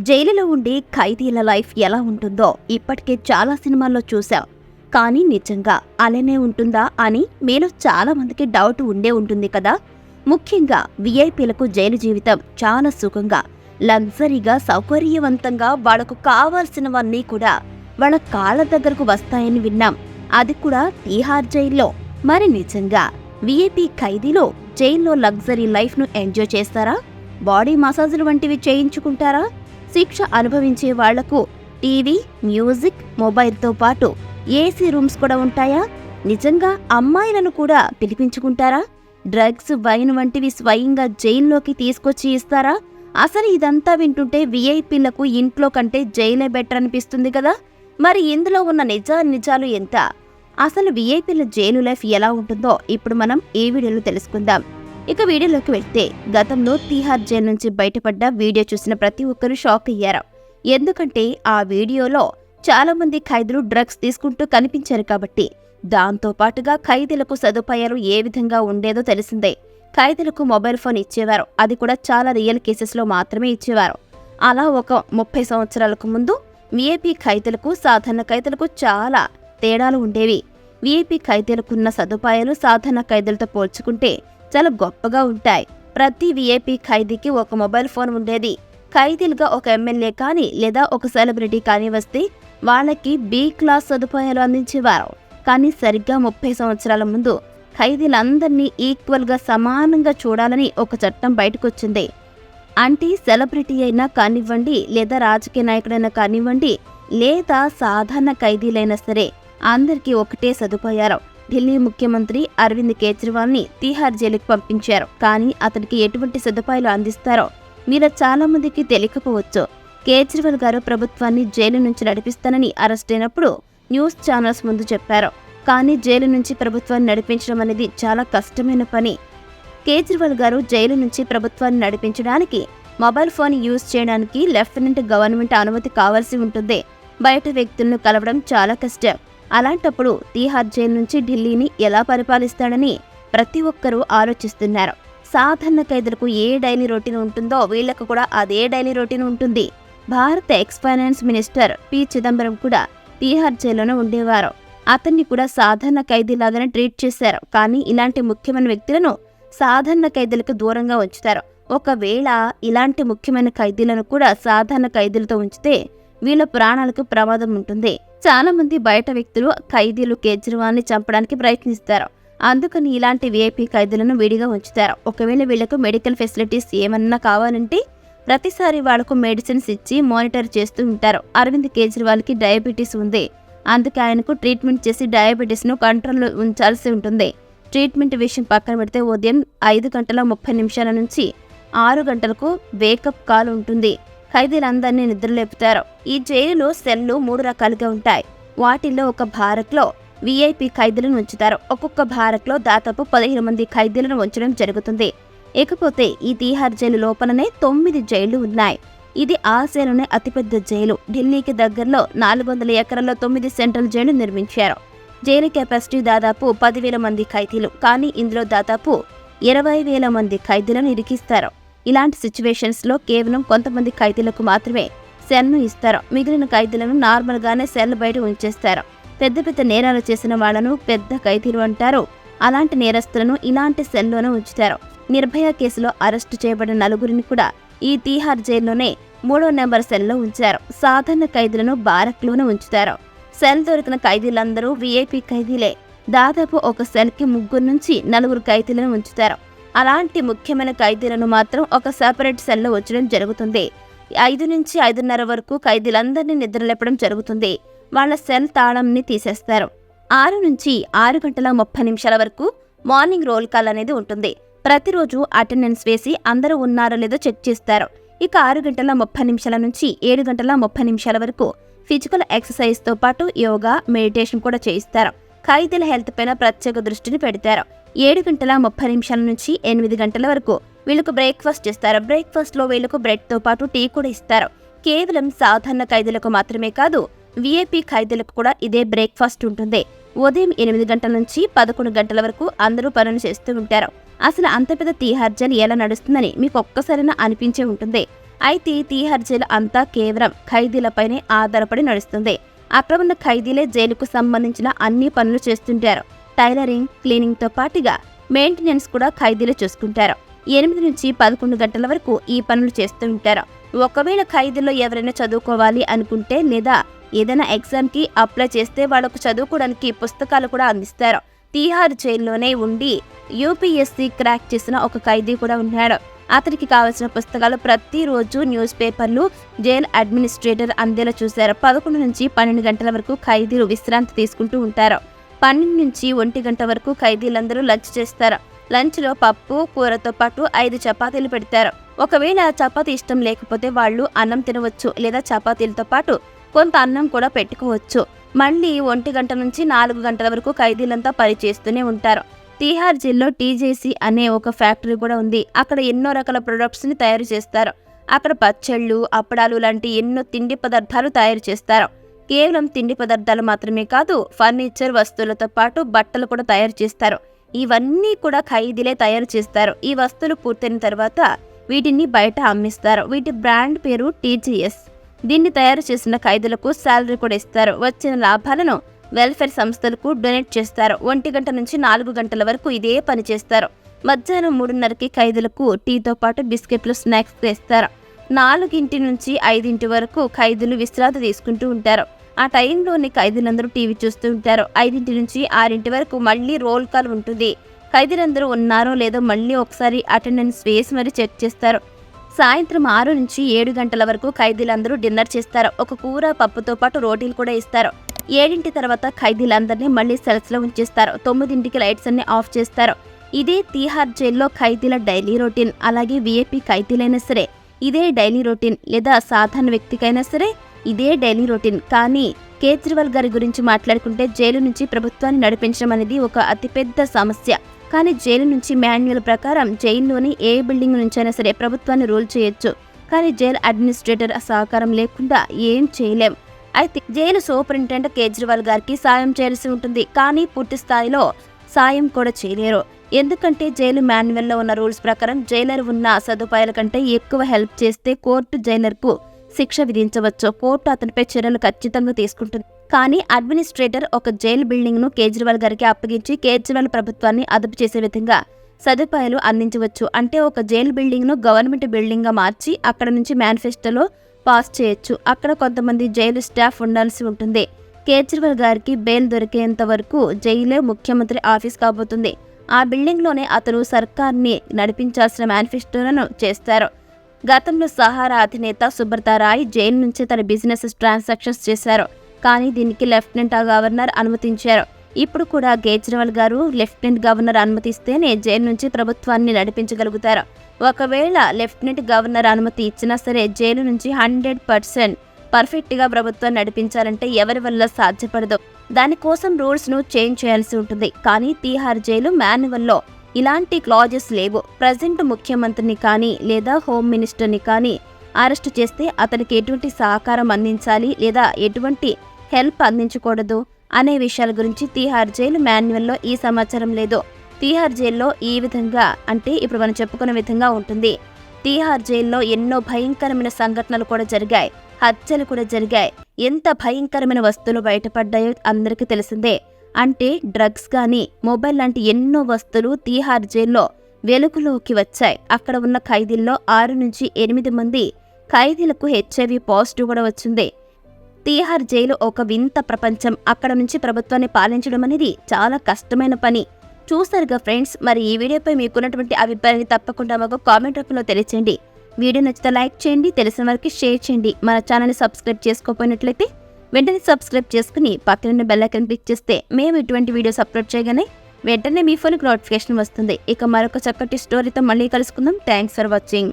జైలులో ఉండి ఖైదీల లైఫ్ ఎలా ఉంటుందో ఇప్పటికే చాలా సినిమాల్లో చూశాం. కానీ నిజంగా అలానే ఉంటుందా అని మీలో చాలా మందికి డౌట్ ఉండే ఉంటుంది కదా? ముఖ్యంగా విఐపీలకు జైలు జీవితం చాలా సుఖంగా లగ్జరీగా సౌకర్యవంతంగా వాళ్ళకు కావాల్సినవన్నీ కూడా వాళ్ళ కాళ్ళ దగ్గరకు వస్తాయని విన్నాం. అది కూడా తీహార్ జైల్లో. మరి నిజంగా విఐపీ ఖైదీలో జైల్లో లగ్జరీ లైఫ్ను ఎంజాయ్ చేస్తారా? బాడీ మసాజులు వంటివి చేయించుకుంటారా? శిక్ష అనుభవించే వాళ్ళకు టీవీ మ్యూజిక్ మొబైల్తో పాటు ఏసీ రూమ్స్ కూడా ఉంటాయా? నిజంగా అమ్మాయిలను కూడా పిలిపించుకుంటారా? డ్రగ్స్ వైన్ వంటివి స్వయంగా జైల్లోకి తీసుకొచ్చి ఇస్తారా? అసలు ఇదంతా వింటుంటే విఐపీలకు ఇంట్లో కంటే జైలే బెటర్ అనిపిస్తుంది కదా? మరి ఇందులో ఉన్న నిజా నిజాలు ఎంత? అసలు విఐపీల జైలు లైఫ్ ఎలా ఉంటుందో ఇప్పుడు మనం ఈ వీడియోలో తెలుసుకుందాం. ఇక వీడియోలోకి వెళ్తే గతంలో తీహార్ జైలు నుంచి బయటపడ్డ వీడియో చూసిన ప్రతి ఒక్కరూ షాక్ అయ్యారు. ఎందుకంటే ఆ వీడియోలో చాలా మంది ఖైదీలు డ్రగ్స్ తీసుకుంటూ కనిపించారు కాబట్టి దాంతో పాటుగా ఖైదీలకు సదుపాయాలు ఏ విధంగా ఉండేదో తెలిసిందే. ఖైదీలకు మొబైల్ ఫోన్ ఇచ్చేవారు. అది కూడా చాలా రియల్ కేసెస్లో మాత్రమే ఇచ్చేవారు. అలా ఒక ముప్పై సంవత్సరాలకు ముందు విఐపీ ఖైదీలకు సాధారణ ఖైదీలకు చాలా తేడాలు ఉండేవి. విఐపీ ఖైదీలకున్న సదుపాయాలు సాధారణ ఖైదీలతో పోల్చుకుంటే చాలా గొప్పగా ఉంటాయి. ప్రతి విఐపీ ఖైదీకి ఒక మొబైల్ ఫోన్ ఉండేది. ఖైదీలుగా ఒక ఎమ్మెల్యే కానీ లేదా ఒక సెలబ్రిటీ కానీ వస్తే వాళ్ళకి బి క్లాస్ సదుపాయాలు అందించేవారు. కానీ సరిగ్గా ముప్పై సంవత్సరాల ముందు ఖైదీలందరినీ ఈక్వల్గా సమానంగా చూడాలని ఒక చట్టం బయటకొచ్చింది. అంటే సెలబ్రిటీ అయినా కానివ్వండి లేదా రాజకీయ నాయకుడైనా కానివ్వండి లేదా సాధారణ ఖైదీలైనా సరే అందరికీ ఒకటే సదుపాయాలు. ఢిల్లీ ముఖ్యమంత్రి అరవింద్ కేజ్రీవాల్ని తీహార్ జైలుకు పంపించారు. కానీ అతనికి ఎటువంటి సదుపాయాలు అందిస్తారో మీలో చాలా మందికి తెలియకపోవచ్చు. కేజ్రీవాల్ గారు ప్రభుత్వాన్ని జైలు నుంచి నడిపిస్తానని అరెస్ట్ అయినప్పుడు న్యూస్ ఛానల్స్ ముందు చెప్పారు. కానీ జైలు నుంచి ప్రభుత్వాన్ని నడిపించడం అనేది చాలా కష్టమైన పని. కేజ్రీవాల్ గారు జైలు నుంచి ప్రభుత్వాన్ని నడిపించడానికి మొబైల్ ఫోన్ యూజ్ చేయడానికి లెఫ్టినెంట్ గవర్నమెంట్ అనుమతి కావాల్సి ఉంటుంది. బయట వ్యక్తులను కలవడం చాలా కష్టం. అలాంటప్పుడు తీహార్ జైలు నుంచి ఢిల్లీని ఎలా పరిపాలిస్తాడని ప్రతి ఒక్కరూ ఆలోచిస్తున్నారు. సాధారణ ఖైదీలకు ఏ డైలీ రొటీన్ ఉంటుందో వీళ్ళకు కూడా అదే డైలీ రొటీన్ ఉంటుంది. భారత ex finance minister P. Chidambaram కూడా తీహార్ జైల్లోనే ఉండేవారు. అతన్ని కూడా సాధారణ ఖైదీలాగానే ట్రీట్ చేశారు. కానీ ఇలాంటి ముఖ్యమైన వ్యక్తులను సాధారణ ఖైదీలకు దూరంగా ఉంచుతారు. ఒకవేళ ఇలాంటి ముఖ్యమైన ఖైదీలను కూడా సాధారణ ఖైదీలతో ఉంచితే వీళ్ళ ప్రాణాలకు ప్రమాదం ఉంటుంది. చాలామంది బయట వ్యక్తులు ఖైదీలు కేజ్రీవాల్ని చంపడానికి ప్రయత్నిస్తారు. అందుకని ఇలాంటి విఐపీ ఖైదీలను విడిగా ఉంచుతారు. ఒకవేళ వీళ్ళకు మెడికల్ ఫెసిలిటీస్ ఏమన్నా కావాలంటే ప్రతిసారి వాళ్ళకు మెడిసిన్స్ ఇచ్చి మానిటర్ చేస్తూ ఉంటారు. అరవింద్ కేజ్రీవాల్కి డయాబెటీస్ ఉంది. అందుకే ఆయనకు ట్రీట్మెంట్ చేసి డయాబెటీస్ను కంట్రోల్లో ఉంచాల్సి ఉంటుంది. ట్రీట్మెంట్ విషయం పక్కన పెడితే ఉదయం ఐదు గంటల ముప్పై నిమిషాల నుంచి ఆరు గంటలకు వేకప్ కాల్ ఉంటుంది. ఖైదీలందరినీ నిద్రలేపుతారు. ఈ జైలులో సెల్లు మూడు రకాలుగా ఉంటాయి. వాటిల్లో ఒక భారత్లో వీఐపీ ఖైదీలను ఉంచుతారు. ఒక్కొక్క భారత్లో దాదాపు పదిహేను మంది ఖైదీలను ఉంచడం జరుగుతుంది. ఇకపోతే ఈ తీహార్ జైలు లోపలనే తొమ్మిది జైళ్ళు ఉన్నాయి. ఇది ఆసియాలోనే అతిపెద్ద జైలు. ఢిల్లీకి దగ్గరలో నాలుగు వందల ఎకరాల్లో తొమ్మిది సెంట్రల్ జైలు నిర్మించారు. జైలు కెపాసిటీ దాదాపు పదివేల మంది ఖైదీలు. కానీ ఇందులో దాదాపు ఇరవై వేల మంది ఖైదీలను ఇరికిస్తారు. ఇలాంటి సిచ్యువేషన్స్లో కేవలం కొంతమంది ఖైదీలకు మాత్రమే సెల్ను ఇస్తారు. మిగిలిన ఖైదీలను నార్మల్గానే సెల్ బయట ఉంచేస్తారు. పెద్ద పెద్ద నేరాలు చేసిన వాళ్ళను పెద్ద ఖైదీలు అంటారు. అలాంటి నేరస్తులను ఇలాంటి సెల్లోనే ఉంచుతారు. నిర్భయ కేసులో అరెస్టు చేయబడిన నలుగురిని కూడా ఈ తీహార్ జైల్లోనే మూడో నెంబర్ సెల్లో ఉంచారు. సాధారణ ఖైదీలను బారక్లోనే ఉంచుతారు. సెల్ దొరికిన ఖైదీలందరూ వీఐపీ ఖైదీలే. దాదాపు ఒక సెల్కి ముగ్గురు నుంచి నలుగురు ఖైదీలను ఉంచుతారు. అలాంటి ముఖ్యమైన ఖైదీలను మాత్రం ఒక సెపరేట్ సెల్లో ఉంచడం జరుగుతుంది. ఐదు నుంచి ఐదున్నర వరకు ఖైదీలందరినీ నిద్రలేపడం జరుగుతుంది. వాళ్ళ సెల్ తాళంని తీసేస్తారు. ఆరు నుంచి ఆరు గంటల ముప్పై నిమిషాల వరకు మార్నింగ్ రోల్ కాల్ అనేది ఉంటుంది. ప్రతిరోజు అటెండెన్స్ వేసి అందరూ ఉన్నారో లేదో చెక్ చేస్తారు. ఇక ఆరు గంటల ముప్పై నిమిషాల నుంచి ఏడు గంటల ముప్పై నిమిషాల వరకు ఫిజికల్ ఎక్సర్సైజ్తో పాటు యోగా మెడిటేషన్ కూడా చేయిస్తారు. ఖైదీల హెల్త్ పైన ప్రత్యేక దృష్టిని పెడతారు. ఏడు గంటల ముప్పై నిమిషాల నుంచి ఎనిమిది గంటల వరకు వీళ్ళకు బ్రేక్ఫాస్ట్ చేస్తారు. బ్రేక్ఫాస్ట్లో వీళ్ళకు బ్రెడ్తో పాటు టీ కూడా ఇస్తారు. కేవలం సాధారణ ఖైదీలకు మాత్రమే కాదు విఐపీ ఖైదీలకు కూడా ఇదే బ్రేక్ఫాస్ట్ ఉంటుంది. ఉదయం ఎనిమిది గంటల నుంచి పదకొండు గంటల వరకు అందరూ పనులు చేస్తూ ఉంటారు. అసలు అంత పెద్ద తీహార్ జైలు ఎలా నడుస్తుందని మీకు ఒక్కసారైనా అనిపించే ఉంటుంది. అయితే తీహార్ జైలు అంతా కేవలం ఖైదీలపైనే ఆధారపడి నడుస్తుంది. అక్కడ ఉన్న ఖైదీలే జైలుకు సంబంధించిన అన్ని పనులు చేస్తుంటారు. టైలరింగ్ క్లీనింగ్తో పాటుగా మెయింటెనెన్స్ కూడా ఖైదీలు చూసుకుంటారు. ఎనిమిది నుంచి పదకొండు గంటల వరకు ఈ పనులు చేస్తూ ఉంటారు. ఒకవేళ ఖైదీలో ఎవరైనా చదువుకోవాలి అనుకుంటే లేదా ఏదైనా ఎగ్జామ్కి అప్లై చేస్తే వాళ్ళకు చదువుకోవడానికి పుస్తకాలు కూడా అందిస్తారు. తీహార్ జైల్లోనే ఉండి యూపీఎస్సీ క్రాక్ చేసిన ఒక ఖైదీ కూడా ఉన్నాడు. అతనికి కావలసిన పుస్తకాలు ప్రతిరోజు న్యూస్ పేపర్లు జైల్ అడ్మినిస్ట్రేటర్ అందేలా చూశారు. పదకొండు నుంచి పన్నెండు గంటల వరకు ఖైదీలు విశ్రాంతి తీసుకుంటూ ఉంటారు. పన్నెండు నుంచి ఒంటి గంట వరకు ఖైదీలందరూ లంచ్ చేస్తారు. లంచ్లో పప్పు కూరతో పాటు ఐదు చపాతీలు పెడతారు. ఒకవేళ చపాతీ ఇష్టం లేకపోతే వాళ్ళు అన్నం తినవచ్చు లేదా చపాతీలతో పాటు కొంత అన్నం కూడా పెట్టుకోవచ్చు. మళ్ళీ ఒంటి గంట నుంచి నాలుగు గంటల వరకు ఖైదీలంతా పని చేస్తూనే ఉంటారు. తీహార్ జిల్లో టీజేసీ అనే ఒక ఫ్యాక్టరీ కూడా ఉంది. అక్కడ ఎన్నో రకాల ప్రొడక్ట్స్ని తయారు చేస్తారు. అక్కడ పచ్చళ్ళు అప్పడాలు లాంటి ఎన్నో తిండి పదార్థాలు తయారు చేస్తారు. కేవలం తిండి పదార్థాలు మాత్రమే కాదు ఫర్నిచర్ వస్తువులతో పాటు బట్టలు కూడా తయారు చేస్తారు. ఇవన్నీ కూడా ఖైదీలే తయారు చేస్తారు. ఈ వస్తువులు పూర్తయిన తర్వాత వీటిని బయట అమ్మిస్తారు. వీటి బ్రాండ్ పేరు టీజీఎస్. దీన్ని తయారు చేసిన ఖైదీలకు శాలరీ కూడా ఇస్తారు. వచ్చిన లాభాలను వెల్ఫేర్ సంస్థలకు డొనేట్ చేస్తారు. ఒంటి గంట నుంచి నాలుగు గంటల వరకు ఇదే పని చేస్తారు. మధ్యాహ్నం మూడున్నరకి ఖైదీలకు టీతో పాటు బిస్కెట్లు స్నాక్స్ ఇస్తారు. నాలుగింటి నుంచి ఐదింటి వరకు ఖైదీలు విశ్రాంతి తీసుకుంటూ ఉంటారు. ఆ టైంలోని ఖైదీలందరూ టీవీ చూస్తూ ఉంటారు. ఐదింటి నుంచి ఆరింటి వరకు మళ్ళీ రోల్ కాల్ ఉంటుంది. ఖైదీలందరూ ఉన్నారో లేదో మళ్ళీ ఒకసారి అటెండెన్స్ వేసి మరి చెక్ చేస్తారు. సాయంత్రం ఆరు నుంచి ఏడు గంటల వరకు ఖైదీలందరూ డిన్నర్ చేస్తారు. ఒక కూర పప్పుతో పాటు రోటీలు కూడా ఇస్తారు. ఏడింటి తర్వాత ఖైదీలందరినీ మళ్ళీ సెల్స్లో ఉంచేస్తారు. తొమ్మిదింటికి లైట్స్ అన్ని ఆఫ్ చేస్తారు. ఇదే తీహార్ జైల్లో ఖైదీల డైలీ రొటీన్. అలాగే విఐపి ఖైదీలైనా సరే. ఇదే డైలీ రొటీన్ లేదా సాధారణ వ్యక్తికైనా సరే ఇదే డైలీ రొటీన్. కానీ కేజ్రీవాల్ గారి గురించి మాట్లాడుకుంటే జైలు నుంచి ప్రభుత్వాన్ని నడిపించడం అనేది ఒక అతిపెద్ద సమస్య. కానీ జైలు నుంచి మాన్యువల్ ప్రకారం జైల్లోని ఏ బిల్డింగ్ నుంచైనా సరే ప్రభుత్వాన్ని రూల్ చేయొచ్చు. కానీ జైలు అడ్మినిస్ట్రేటర్ సహకారం లేకుండా ఏం చేయలేం. అయితే జైలు సూపరింటెండెంట్ కేజ్రీవాల్ గారికి సాయం చేయాల్సి ఉంటుంది. కానీ పూర్తి స్థాయిలో సాయం కూడా చేయలేరు. ఎందుకంటే జైలు మాన్యువల్లో ఉన్న రూల్స్ ప్రకారం జైలర్ ఉన్న సదుపాయాల కంటే ఎక్కువ హెల్ప్ చేస్తే కోర్టు జైలర్కు శిక్ష విధించవచ్చు. కోర్టు అతనిపై చర్యలు ఖచ్చితంగా తీసుకుంటుంది. కానీ అడ్మినిస్ట్రేటర్ ఒక జైలు బిల్డింగ్ను కేజ్రీవాల్ గారికి అప్పగించి కేజ్రీవాల్ ప్రభుత్వాన్ని అదుపు చేసే విధంగా సదుపాయాలు అందించవచ్చు. అంటే ఒక జైలు బిల్డింగ్ను గవర్నమెంట్ బిల్డింగ్గా మార్చి అక్కడ నుంచి మేనిఫెస్టోలో పాస్ చేయొచ్చు. అక్కడ కొంతమంది జైలు స్టాఫ్ ఉండాల్సి ఉంటుంది. కేజ్రీవాల్ గారికి బెయిల్ దొరికేంత వరకు జైలే ముఖ్యమంత్రి ఆఫీస్ కాబోతుంది. ఆ బిల్డింగ్లోనే అతను సర్కార్ని నడిపించాల్సిన మేనిఫెస్టోలను చేస్తారు. గతంలో సహారా అధినేత సుబ్రత రాయ్ జైలు నుంచి తన బిజినెస్ ట్రాన్సాక్షన్స్ చేశారు. కానీ దీనికి లెఫ్టినెంట్ గవర్నర్ అనుమతించారు. ఇప్పుడు కూడా కేజ్రీవాల్ గారు లెఫ్టినెంట్ గవర్నర్ అనుమతిస్తేనే జైలు నుంచి ప్రభుత్వాన్ని నడిపించగలుగుతారు. ఒకవేళ లెఫ్టినెంట్ గవర్నర్ అనుమతి ఇచ్చినా సరే జైలు నుంచి హండ్రెడ్ పర్సెంట్ పర్ఫెక్ట్గా ప్రభుత్వం నడిపించాలంటే ఎవరి వల్ల సాధ్యపడదు. దానికోసం రూల్స్ను చేంజ్ చేయాల్సి ఉంటుంది. కానీ తీహార్ జైలు మాన్యువల్లో ఇలాంటి క్లాజెస్ లేవు. ప్రజెంట్ ముఖ్యమంత్రిని కానీ లేదా హోమ్ మినిస్టర్ని కానీ అరెస్ట్ చేస్తే అతనికి ఎటువంటి సహకారం అందించాలి లేదా ఎటువంటి హెల్ప్ అందించకూడదు అనే విషయాల గురించి తీహార్ జైలు మాన్యువల్లో ఈ సమాచారం లేదు. తీహార్ జైల్లో ఈ విధంగా అంటే ఇప్పుడు మనం చెప్పుకున్న విధంగా ఉంటుంది. తీహార్ జైల్లో ఎన్నో భయంకరమైన సంఘటనలు కూడా జరిగాయి. హత్యలు కూడా జరిగాయి. ఎంత భయంకరమైన వస్తువులు బయటపడ్డాయో అందరికీ తెలిసిందే. అంటే డ్రగ్స్ కానీ మొబైల్ లాంటి ఎన్నో వస్తువులు తీహార్ జైల్లో వెలుగులోకి వచ్చాయి. అక్కడ ఉన్న ఖైదీల్లో ఆరు నుంచి ఎనిమిది మంది ఖైదీలకు హెచ్ఐవి పాజిటివ్ కూడా వచ్చింది. తీహార్ జైలు ఒక వింత ప్రపంచం. అక్కడ నుంచి ప్రభుత్వాన్ని పాలించడం అనేది చాలా కష్టమైన పని. చూసారుగా ఫ్రెండ్స్ మరి ఈ వీడియోపై మీకున్నటువంటి అభిప్రాయాన్ని తప్పకుండా మాకు కామెంట్ రూపంలో తెలియచేయండి. వీడియో నచ్చితే లైక్ చేయండి తెలిసిన వారికి షేర్ చేయండి. మన ఛానల్ని సబ్స్క్రైబ్ చేసుకోకపోయినట్లయితే వెంటనే సబ్స్క్రైబ్ చేసుకుని పక్కనున్న బెల్ ఐకన్ క్లిక్ చేస్తే మేము ఇటువంటి వీడియోస్ అప్లోడ్ చేయగానే వెంటనే మీ ఫోన్కి నోటిఫికేషన్ వస్తుంది. ఇక మరొక చక్కటి స్టోరీతో మళ్ళీ కలుసుకుందాం. Thanks for watching